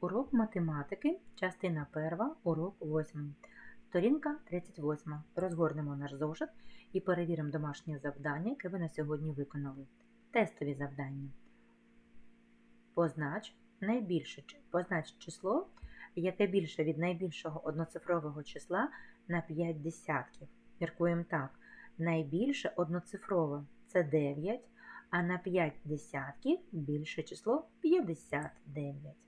Урок математики, частина 1, урок 8. Сторінка 38. Розгорнемо наш зошит і перевіримо домашнє завдання, яке ви на сьогодні виконали. Тестові завдання. Познач найбільше познач число, яке більше від найбільшого одноцифрового числа на 5 десятків. Міркуємо так. Найбільше одноцифрове це 9, а на 5 десятків більше число 59.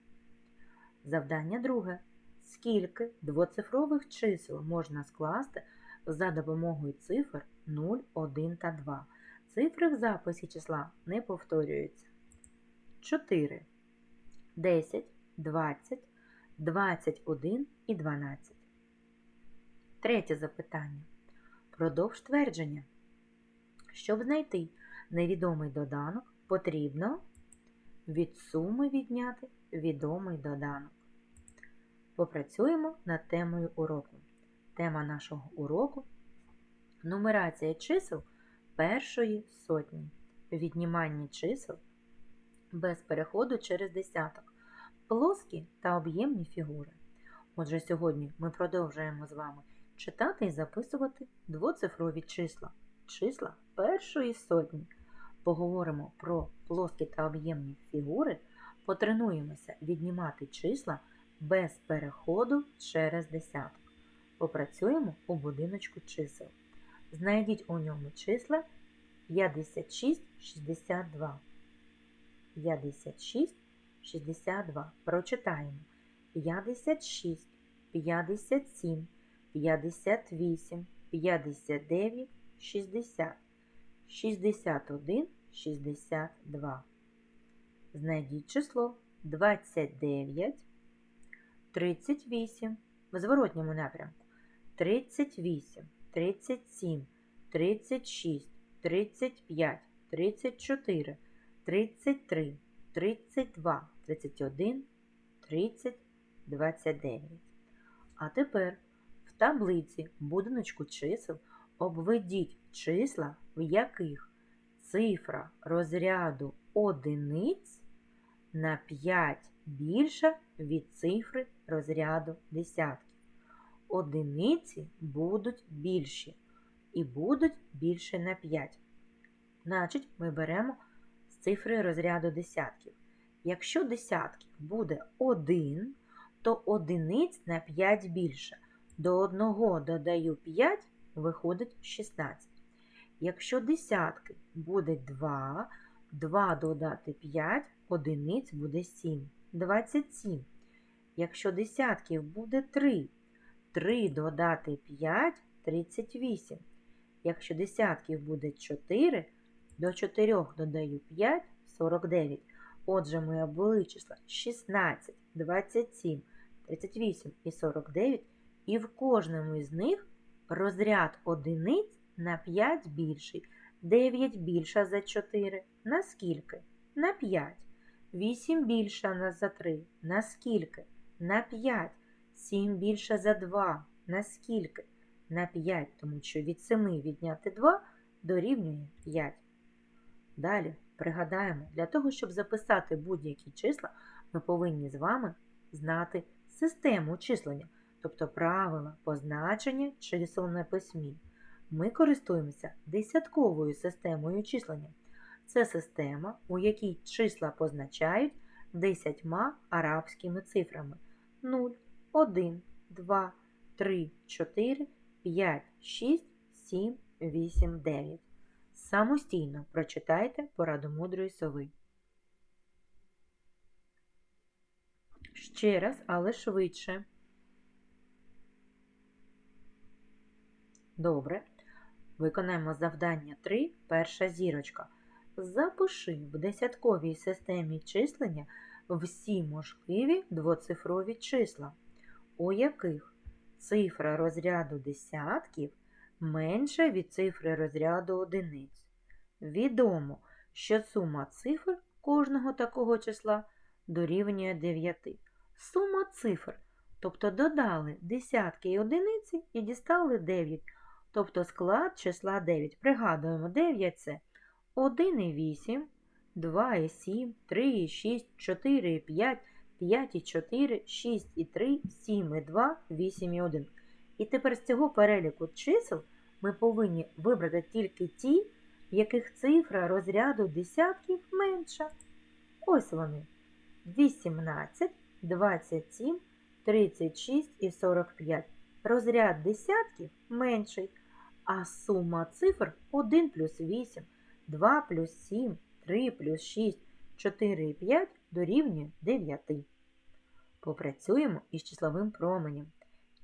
Завдання друге. Скільки двоцифрових чисел можна скласти за допомогою цифр 0, 1 та 2? Цифри в записі числа не повторюються. 4, 10, 20, 21 і 12. Третє запитання. Продовж твердження. Щоб знайти невідомий доданок, потрібно від суми відняти відомий доданок. Попрацюємо над темою уроку. Тема нашого уроку нумерація чисел першої сотні. Віднімання чисел без переходу через десяток. Плоскі та об'ємні фігури. Отже, сьогодні ми продовжуємо з вами читати і записувати двоцифрові числа. Числа першої сотні. Поговоримо про плоскі та об'ємні фігури, потренуємося віднімати числа без переходу через десяток. Попрацюємо у будиночку чисел. Знайдіть у ньому числа 56, 62. 56, 62. Прочитаємо. 56, 57, 58, 59, 60, 61, 62. Знайдіть число 29, 38 в зворотньому напрямку. 38, 37, 36, 35, 34, 33, 32, 31, 30, 29. А тепер в таблиці будиночку чисел обведіть числа, в яких цифра розряду одиниць на 5 більша від цифри розряду десятків. Одиниці будуть більші і будуть більше на 5. Значить, ми беремо з цифри розряду десятків. Якщо десятків буде 1, то одиниць на 5 більше. До 1 додаю 5, виходить 16. Якщо десятки буде 2, 2 додати 5, одиниць буде 7. 27. Якщо десятків буде 3, 3 додати 5 38. Якщо десятків буде 4, до 4 додаю 5 49. Отже, ми обвели числа 16, 27, 38 і 49, і в кожному із них розряд одиниць на 5 більший. 9 більша за 4. На скільки? На 5. 8 більша на за 3. На скільки? На 5. 7 більше за 2. На скільки? На 5, тому що від 7 відняти 2 дорівнює 5. Далі пригадаємо, для того, щоб записати будь-які числа, ми повинні з вами знати систему числення, тобто правила позначення чисел на письмі. Ми користуємося десятковою системою числення. Це система, у якій числа позначають десятьма арабськими цифрами 0, 1, 2, 3, 4, 5, 6, 7, 8, 9. Самостійно прочитайте пораду мудрої сови. Ще раз, але швидше. Добре. Виконаємо завдання 3, перша зірочка. Запиши в десятковій системі числення всі можливі двоцифрові числа, у яких цифра розряду десятків менша від цифри розряду одиниць. Відомо, що сума цифр кожного такого числа дорівнює 9. Сума цифр, тобто додали десятки і одиниці і дістали 9. Тобто склад числа 9. Пригадуємо, 9 це 1 і 8, 2 і 7, 3 і 6, 4 і 5, 5 і 4, 6 і 3, 7 і 2, 8 і 1. І тепер з цього переліку чисел ми повинні вибрати тільки ті, в яких цифра розряду десятків менша. Ось вони. 18, 27, 36 і 45. Розряд десятків менший, а сума цифр 1 плюс 8, 2 плюс 7, 3 плюс 6, 4 і 5 дорівнює 9. Попрацюємо із числовим променем.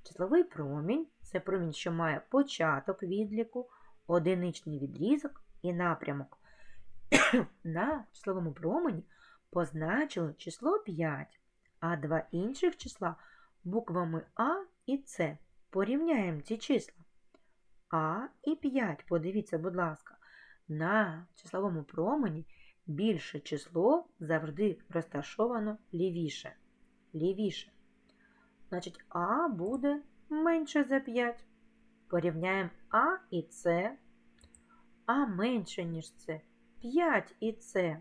Числовий промінь це промінь, що має початок відліку, одиничний відрізок і напрямок. На числовому промені позначили число 5, а два інших числа буквами А і С. Порівняємо ці числа. А і 5, подивіться, будь ласка, на числовому промені більше число завжди розташовано лівіше. Лівіше. Значить, А буде менше за 5. Порівняємо А і С. А менше, ніж С. 5 і С.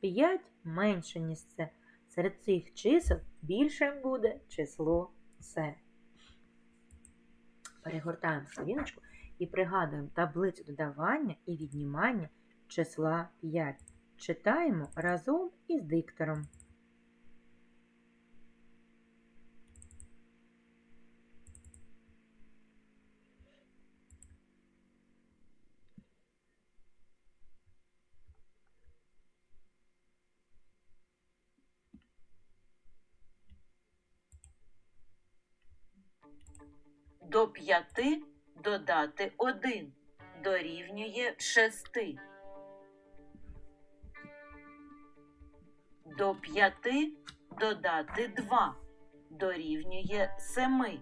5 менше, ніж С. Серед цих чисел більшим буде число С. Перегортаємо сторіночку і пригадуємо таблицю додавання і віднімання числа 5. Читаємо разом із диктором. До п'яти додати один дорівнює шести. До п'яти додати два дорівнює семи.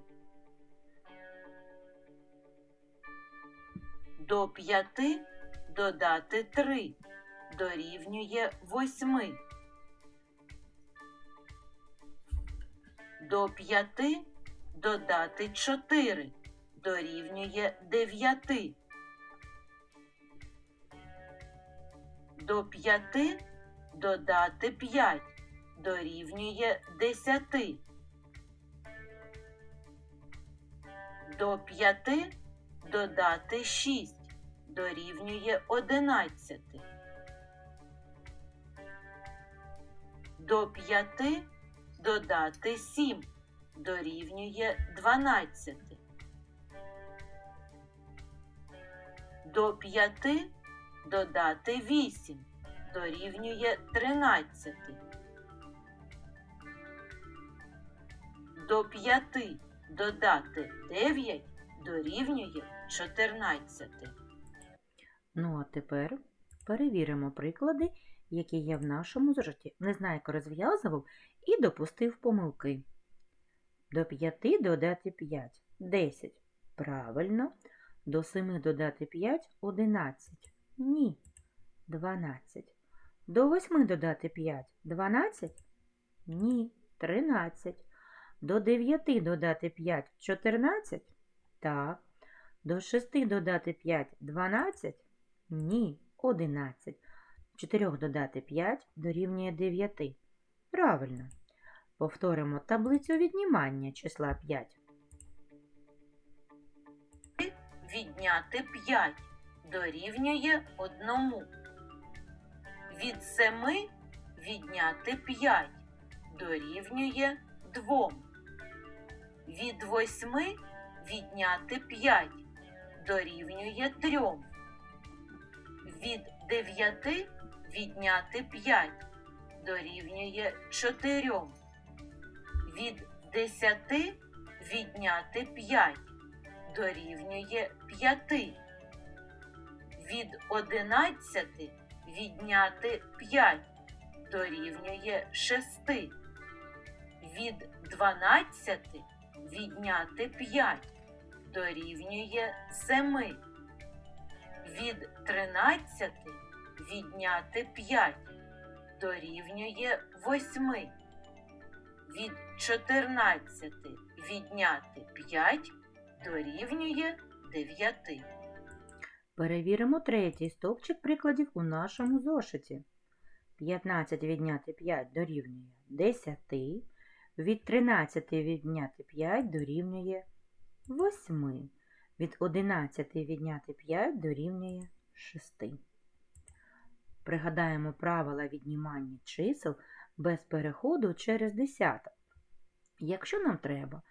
До п'яти додати три дорівнює восьми. До п'яти додати 4 дорівнює 9. До 5 додати 5 дорівнює 10. До 5 додати 6 дорівнює 11. До 5 додати 7 дорівнює 12. До 5 додати 8 дорівнює 13. До 5 додати 9 дорівнює 14. Ну, а тепер перевіримо приклади, які є в нашому зошиті. Незнайко розв'язував і допустив помилки. До 5 додати 5 10. Правильно. До 7 додати 5 11. Ні. 12. До 8 додати 5 12. Ні. 13. До 9 додати 5 14. Так. До 6 додати 5 12. Ні. 11. 4 додати 5 дорівнює 9. Правильно. Повторимо таблицю віднімання числа 5. Відняти 5 дорівнює 1. Від 7 відняти 5 дорівнює 2. Від 8 відняти 5 дорівнює 3. Від 9 відняти 5 дорівнює 4. Від 10 відняти 5 дорівнює 5. Від 11 відняти 5 дорівнює 6. Від 12 відняти 5 дорівнює 7. Від 13 відняти 5 дорівнює 8. Від 14 відняти 5 дорівнює 9. Перевіримо третій стовпчик прикладів у нашому зошиті. 15 відняти 5 дорівнює 10. Від 13 відняти 5 дорівнює 8. Від 11 відняти 5 дорівнює 6. Пригадаємо правила віднімання чисел без переходу через десяток. Якщо нам треба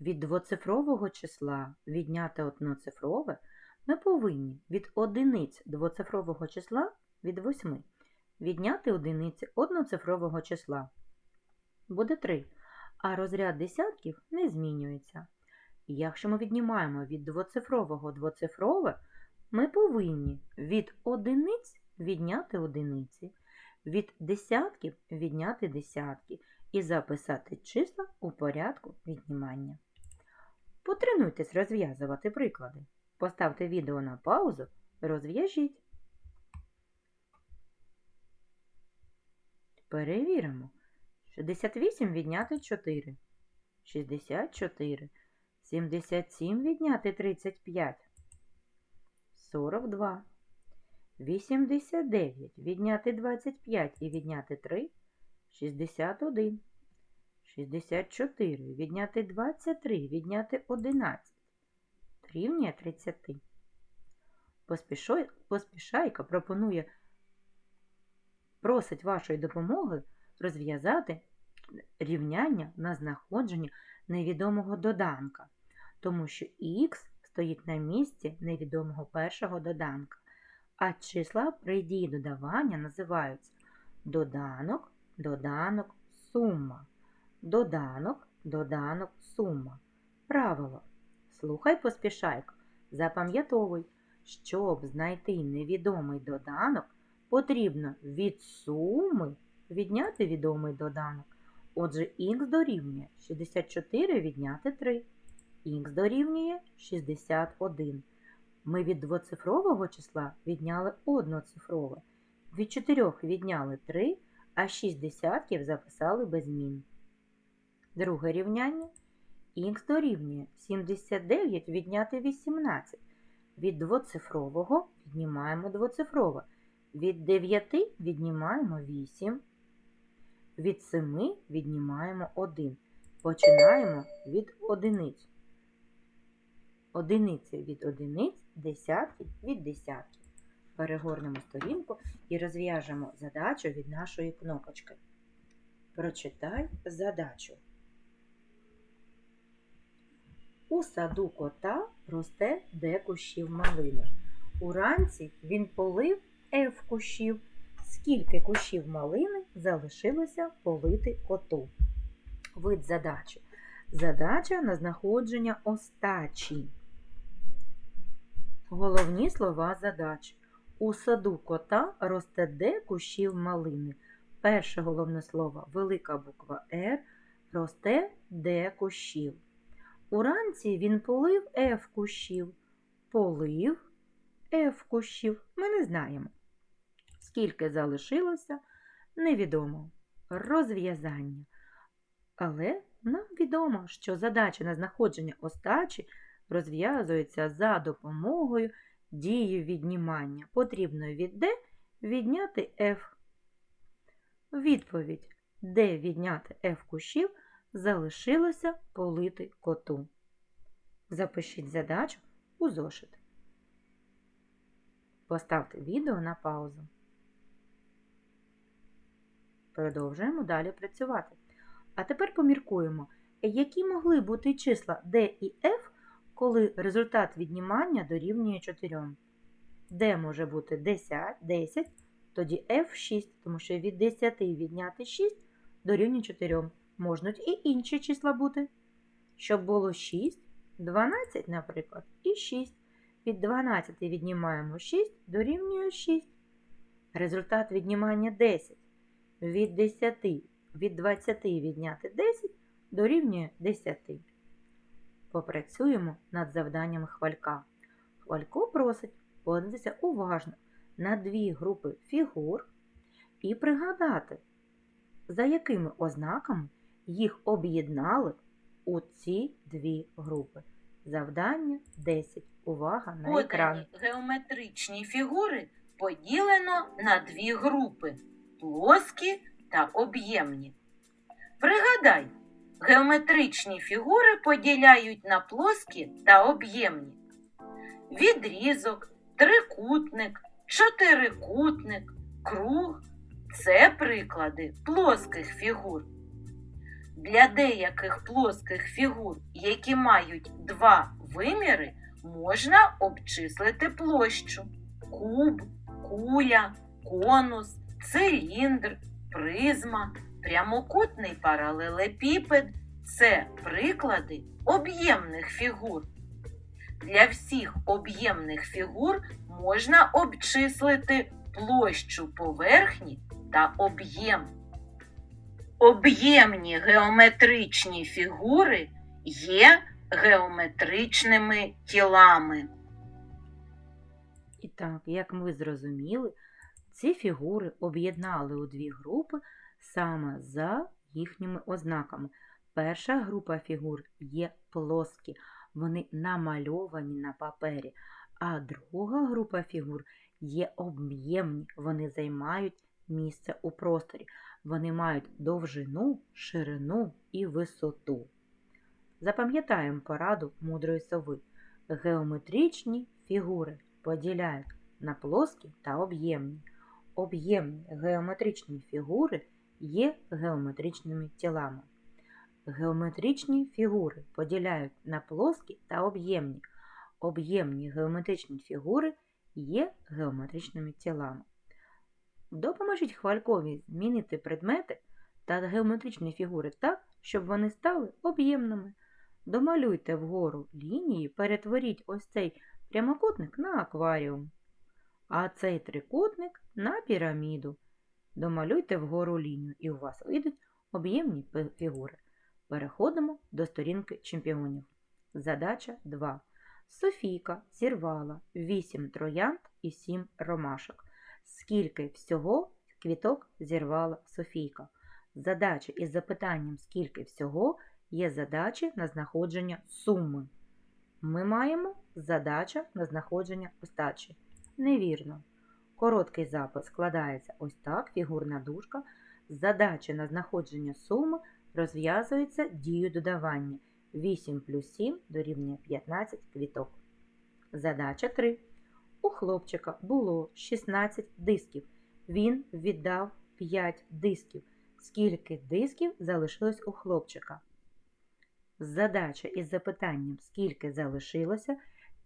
від двоцифрового числа відняти одноцифрове, ми повинні від одиниць двоцифрового числа від 8 відняти одиниці одноцифрового числа. Буде 3, а розряд десятків не змінюється. Якщо ми віднімаємо від двоцифрового двоцифрове, ми повинні від одиниць відняти одиниці, від десятків відняти десятки і записати числа у порядку віднімання. Потренуйтесь розв'язувати приклади. Поставте відео на паузу, розв'яжіть. Перевіримо. 68 відняти 4. 64. 77 відняти 35. 42. 89 відняти 25 і відняти 3. 61. 64 відняти 23 відняти 11. Рівня 30. Поспішой- Поспішайка пропонує просить вашої допомоги розв'язати рівняння на знаходження невідомого доданка, тому що х стоїть на місці невідомого першого доданка, а числа при дії додавання називаються доданок, доданок, сума. Доданок, доданок, сума. Правило. Слухай поспішайко, запам'ятовуй, щоб знайти невідомий доданок, потрібно від суми відняти відомий доданок. Отже, х дорівнює 64 відняти 3. Х дорівнює 61. Ми від двоцифрового числа відняли одноцифрове. Від 4 відняли 3, а 6 десятків записали без змін. Друге рівняння. Х дорівнює 79 відняти 18. Від двоцифрового віднімаємо двоцифрове. Від 9 віднімаємо 8. Від 7 віднімаємо 1. Починаємо від одиниць. Одиниці від одиниць, десятки від десятків. Перегорнемо сторінку і розв'яжемо задачу від нашої кнопочки. Прочитай задачу. У саду кота росте де кущів малини. Уранці він полив F кущів. Скільки кущів малини залишилося полити коту? Вид задачі. Задача на знаходження остачі. Головні слова задачі. У саду кота росте де кущів малини. Перше головне слово велика буква Р росте де кущів. Уранці він полив F кущів. Полив F кущів. Ми не знаємо. Скільки залишилося, невідомо. Розв'язання. Але нам відомо, що задача на знаходження остачі розв'язується за допомогою дії віднімання. Потрібно від D відняти F. Відповідь де відняти F кущів залишилося полити коту. Запишіть задачу у зошит. Поставте відео на паузу. Продовжуємо далі працювати. А тепер поміркуємо, які могли бути числа D і F, коли результат віднімання дорівнює 4. D може бути 10, 10, тоді F 6, тому що від 10 відняти 6 дорівнює 4. Можуть і інші числа бути. Щоб було 6, 12, наприклад, і 6. Від 12 віднімаємо 6, дорівнює 6. Результат віднімання 10. Від 10 від 20 відняти 10 дорівнює 10. Попрацюємо над завданням хвалька. Хвалько просить подивитися уважно на дві групи фігур і пригадати, за якими ознаками їх об'єднали у ці дві групи. Завдання 10. Увага на екран. Геометричні фігури поділено на дві групи. плоскі та об'ємні. Пригадай, геометричні фігури поділяють на плоскі та об'ємні. Відрізок, трикутник, чотирикутник, круг це приклади плоских фігур. Для деяких плоских фігур, які мають два виміри, можна обчислити площу куб, куля, конус, циліндр, призма, прямокутний паралелепіпед це приклади об'ємних фігур. Для всіх об'ємних фігур можна обчислити площу поверхні та об'єм. Об'ємні геометричні фігури є геометричними тілами. І так, як ми зрозуміли, ці фігури об'єднали у дві групи саме за їхніми ознаками. Перша група фігур є плоскі, вони намальовані на папері, а друга група фігур є об'ємні, вони займають місце у просторі. Вони мають довжину, ширину і висоту. Запам'ятаємо пораду мудрої сови. Геометричні фігури поділяють на плоскі та об'ємні. Об'ємні геометричні фігури є геометричними тілами. Геометричні фігури поділяють на плоскі та об'ємні. Об'ємні геометричні фігури є геометричними тілами. Допоможіть хвалькові змінити предмети та геометричні фігури так, щоб вони стали об'ємними. Домалюйте вгору лінії, перетворіть ось цей прямокутник на акваріум, а цей трикутник на піраміду. Домалюйте вгору лінію, і у вас вийдуть об'ємні фігури. Переходимо до сторінки чемпіонів. Задача 2. Софійка зірвала 8 троянд і 7 ромашок. Скільки всього квіток зірвала Софійка? Задача із запитанням скільки всього є задачі на знаходження суми. Ми маємо задача на знаходження остачі. Невірно. Короткий запис складається ось так, фігурна дужка. Задача на знаходження суми розв'язується дією додавання. 8 плюс 7 дорівнює 15 квіток. Задача 3. У хлопчика було 16 дисків. Він віддав 5 дисків. Скільки дисків залишилось у хлопчика? Задача із запитанням, скільки залишилося,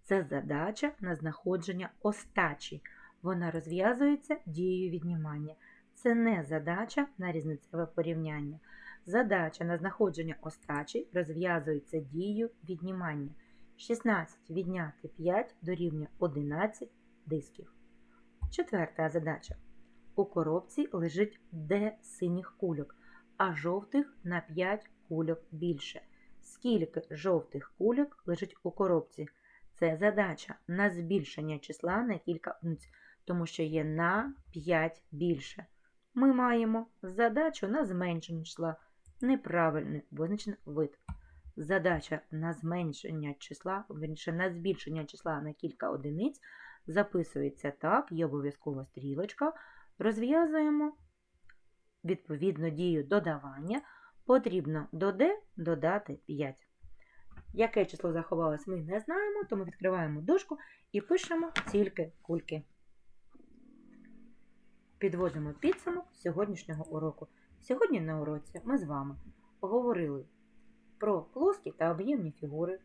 це задача на знаходження остачі. Вона розв'язується дією віднімання. Це не задача на різницеве порівняння. Задача на знаходження остачі розв'язується дією віднімання. 16 відняти 5 дорівнює 11 дисків. Четверта задача. У коробці лежить Д синіх кульок, а жовтих на 5 кульок більше. Скільки жовтих кульок лежить у коробці? Це задача на збільшення числа на кілька одиниць, тому що є на 5 більше. Ми маємо задачу на зменшення числа, неправильний визначений вид. Задача на зменшення числа, верніше, на збільшення числа на кілька одиниць записується так, є обов'язково стрілочка. Розв'язуємо відповідно дію додавання. Потрібно до D додати 5. Яке число заховалось, ми не знаємо, тому відкриваємо дужку і пишемо тільки кульки. Підводимо підсумок сьогоднішнього уроку. Сьогодні на уроці ми з вами поговорили про плоскі та об'ємні фігури,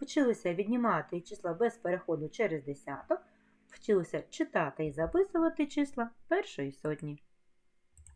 вчилися віднімати числа без переходу через десяток, вчилися читати і записувати числа першої сотні.